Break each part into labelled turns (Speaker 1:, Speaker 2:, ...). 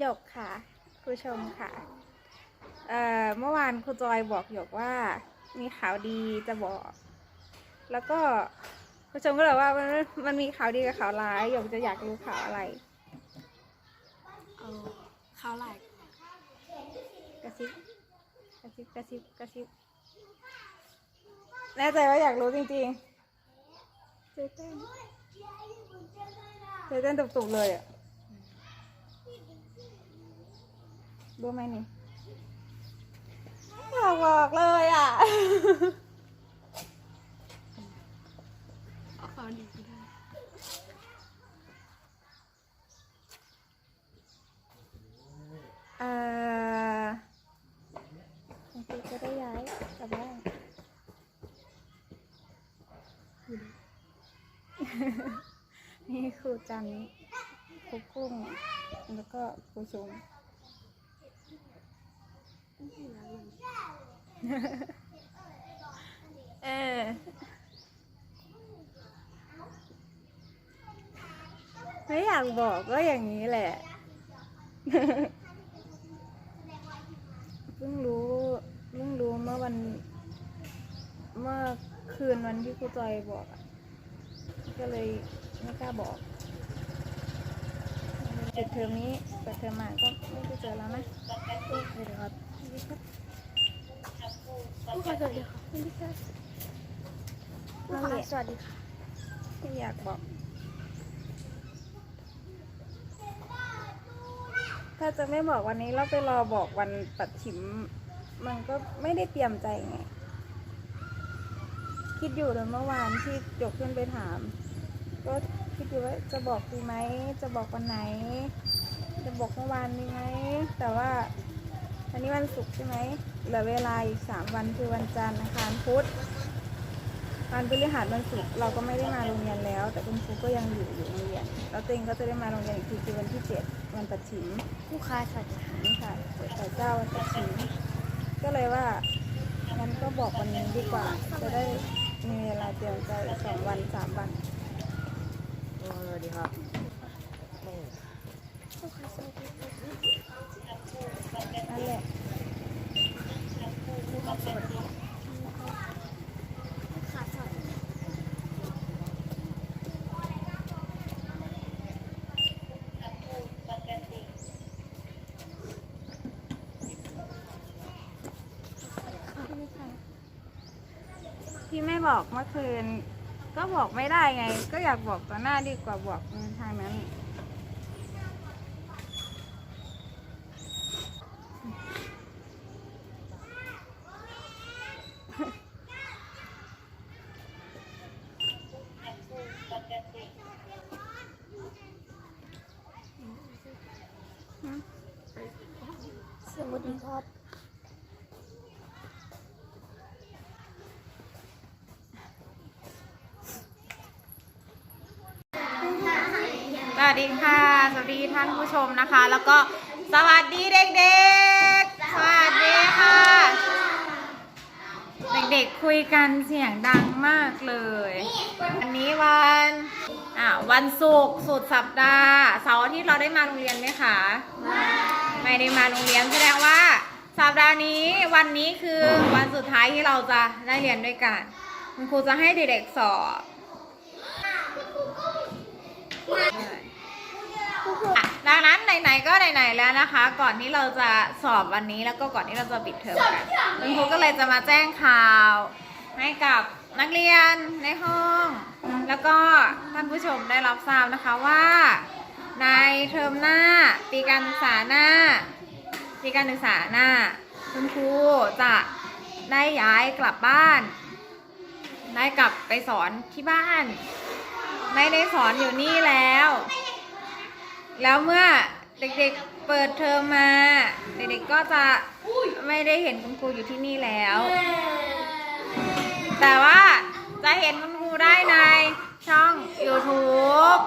Speaker 1: หยกค่ะครูชมค่ะเอ่อเมื่อวานครูจอยบอกหยกว่า มีข่าวดีจะบอก แล้วก็ครูชมก็เลยว่ามันมันมีข่าวดีกับข่าวร้ายหยกจะอยากรู้ข่าวอะไร
Speaker 2: เอาข้าวไหลาย
Speaker 1: กระซิบกระซิบกระซิบกระซิบแน่ใจว่าอยากรู้จริงๆใจเต้นใจเต้นตุบๆเลยอะ รู้ไหมนี่อยากบอกเลยอะ
Speaker 2: เอาดีก็ได้
Speaker 1: เอ่อคุณครูจะได้ย้ายกลับบ้านนี่ครูจันทร์ครูกุ้ง แล้วก็ครูชม เออไม่อยากบอกก็อย่างนี้แหละ เพิ่งรู้ เพิ่งรู้เมื่อวัน เมื่อคืนวันที่ครูจอยบอกอะก็เลยไม่กล้าบอกปิดเทอมนี้เปิดเทอมมาก็ไม่ได้เจอแล้วนะเดี๋ยวครับสวัสดีครับ
Speaker 2: ผู้ค่ะสวัสดีค่ะ
Speaker 1: สวัสดีครับ
Speaker 2: ผู้ค่ะ สวัสดีค่ะ
Speaker 1: ไม่อยากบอก ถ้าจะไม่บอกวันนี้เราไปรอบอกวันปัดฉิม มันก็ไม่ได้เตรียมใจไง คิดอยู่ตอนเมื่อวานที่ยกขึ้นไปถาม ก็คิดอยู่ว่าจะบอกดีไหม จะบอกวันไหน จะบอกเมื่อวานนี้ไหม แต่ว่าวันนี้วันศุกร์ใช่ไหม เหลือเวลาอีกสามวันคือวันจันทร์อังคารพุธ วันพฤหัสวันศุกร์เราก็ไม่ได้มาโรงเรียนแล้ว แต่คุณครูก็ยังอยู่อยู่โรงเรียนแล้วตัวเองก็จะได้มาโรงเรียนอีกทีคือวันที่เจ็ดวันปัดฉิม
Speaker 2: ผู้ค่ะสวัสดีค่ะ
Speaker 1: นี่ค่ะแต่เจ้าวันปัดฉิมก็เลยว่างั้นก็บอกวันนี้ดีกว่า จะได้มีเวลาเตรียมใจอีกสองวันสามวัน
Speaker 3: สวัสดีครับ
Speaker 2: ผู้ค่ะสวัสดีค่ะ
Speaker 1: นั่นแหละ
Speaker 2: ผู้ค่ะสวัสดีค่ะผู้ค่ะสวัสดีค่ะ
Speaker 1: ที่ไม่บอกเมื่อคืน ก็บอกไม่ได้ไง ก็อยากบอกต่อหน้าดีกว่าบอกทางนั้น
Speaker 2: วัสดีค่ะ
Speaker 1: สวัสดีท่านผู้ชมนะคะ แล้วก็สวัสดีเด็กๆ สวัสดีค่ะ เด็กๆคุยกันเสียงดังมากเลยวันนี้วันอ่าวันศุกร์สุดสัปดาห์เสาร์อาทิตย์เราได้มาโรงเรียนไหมคะไม่ได้มาโรงเรียนแสดงว่า สัปดาห์นี้วันนี้คือวันสุดท้ายที่เราจะได้เรียนด้วยกันคุณครูจะให้เด็กๆสอบ อะดังนั้นไหนๆก็ไหนๆแล้วนะคะ ก่อนที่เราจะสอบวันนี้แล้วก็ก่อนที่เราจะปิดเทอมกันคุณครูก็เลยจะมาแจ้งข่าว ให้กับนักเรียนในห้อง แล้วก็ท่านผู้ชมได้รับทราบนะคะว่า ในเทอมหน้าปีการศึกษาหน้า ปีการศึกษาหน้า คุณครูจะได้ย้ายกลับบ้าน ได้กลับไปสอนที่บ้าน ไม่ได้สอนอยู่นี่แล้ว แล้วเมื่อเด็กๆเปิดเทอมมา เด็กๆก็จะไม่ได้เห็นคุณครูอยู่ที่นี่แล้ว แต่ว่าจะเห็นคุณครูได้ในช่อง YouTube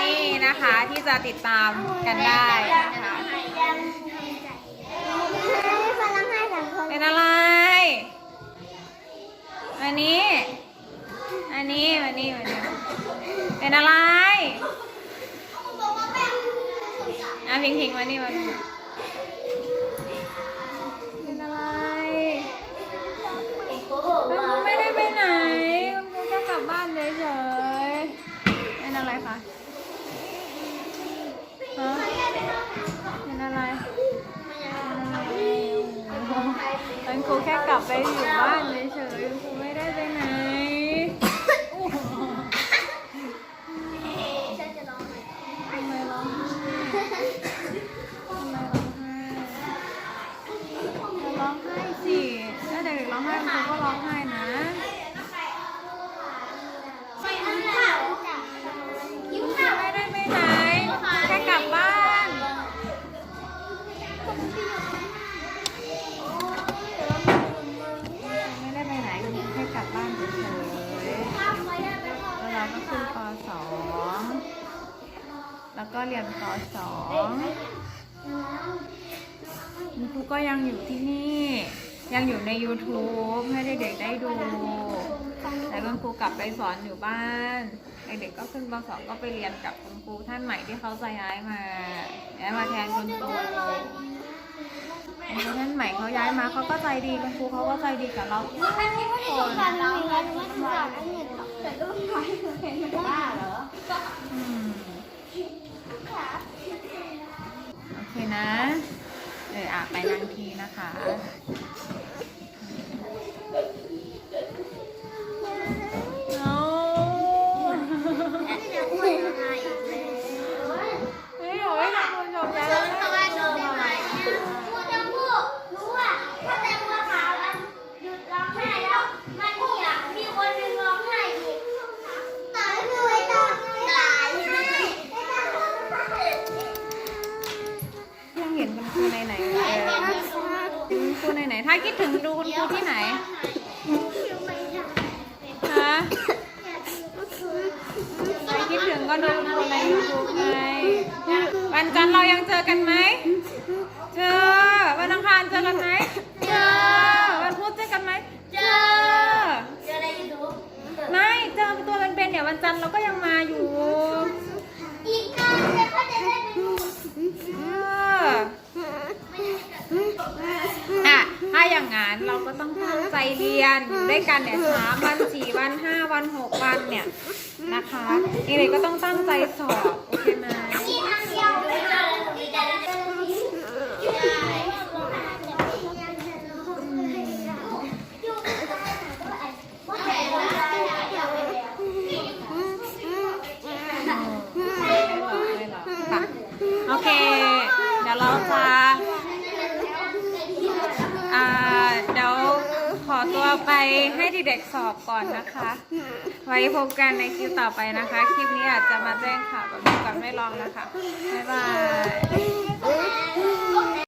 Speaker 1: นี่นะคะที่จะติดตามกันได้นะคะเป็นอะไร อันนี้ อันนี้ อันนี้ อันนี้ เป็นอะไร อะพิงพิงมานี่มานี่เป็นอะไรคุณครูไม่ได้ไปไหนคุณครูแค่กลับบ้านเฉยๆเป็นอะไรคะฮะเป็นอะไรคุณครูแค่กลับไปอยู่บ้านเฉย แล้
Speaker 2: ว
Speaker 1: ก็เรียนป .2 คุณครูก็ยังอยู่ที่นี่ ยังอยู่ใน YouTube ให้เด็กๆได้ดู แต่คุณครูกลับไปสอนอยู่บ้านเด็กๆก็ขึ้นป .2 ก็ไปเรียนกับคุณครูท่านใหม่ที่เขาจะย้ายมาย้ายมาแทนคุณครูท่านใหม่เขาย้ายมาเขาก็ใจดีคุณครูเขาก็ใจดีกับเราทุกคน
Speaker 2: สารน้องไม่สงสารอันนี้หรอกแต่ก็ไม่เห็นมันบ้าเหรอ
Speaker 1: อืมโอ ไปนั่งทีนะคะ ห็นคุณครูในไหนเลยคุณครูในไหนถ้าคิดถึงดูคุณครูที่ไหนฮะใครคิดถึงก็ดูคุณครูในยูทูบไงวันจันทร์เรายังเจอกันไหมเจอวันอังคารเจอกันไหมเจอวันพุธเจอกันไหมเจอ
Speaker 2: เจออะไรอยู่
Speaker 1: ไม่เจอตัวเป็นๆเนี่ยวันจันทร์เราก็ยังมาอยู่
Speaker 2: อีกครั้งเดี๋ยวเขาจะได้ไปดู
Speaker 1: เอออะถ้า อย่างงั้น เราก็ต้องตั้งใจเรียนอยู่ด้วยกันเนี่ยสามวันสี่วันห้าวันหกวันเนี่ยนะคะเด็กๆก็ต้องตั้งใจสอบโอเคไหม
Speaker 2: นี่ทางเดียวไม่เจอมีแต่เจอที่
Speaker 1: ไม่หรอกไม่หรอกค่ะโอเค เดี๋ยวเราจะอ่าเดี๋ยวขอตัว ไปให้เด็กๆสอบก่อนนะคะ ไว้พบกันในคลิปต่อไปนะคะ คลิปนี้อาจจะมาแจ้งข่าวกับกับไม่ลองนะคะ บ๊ายบาย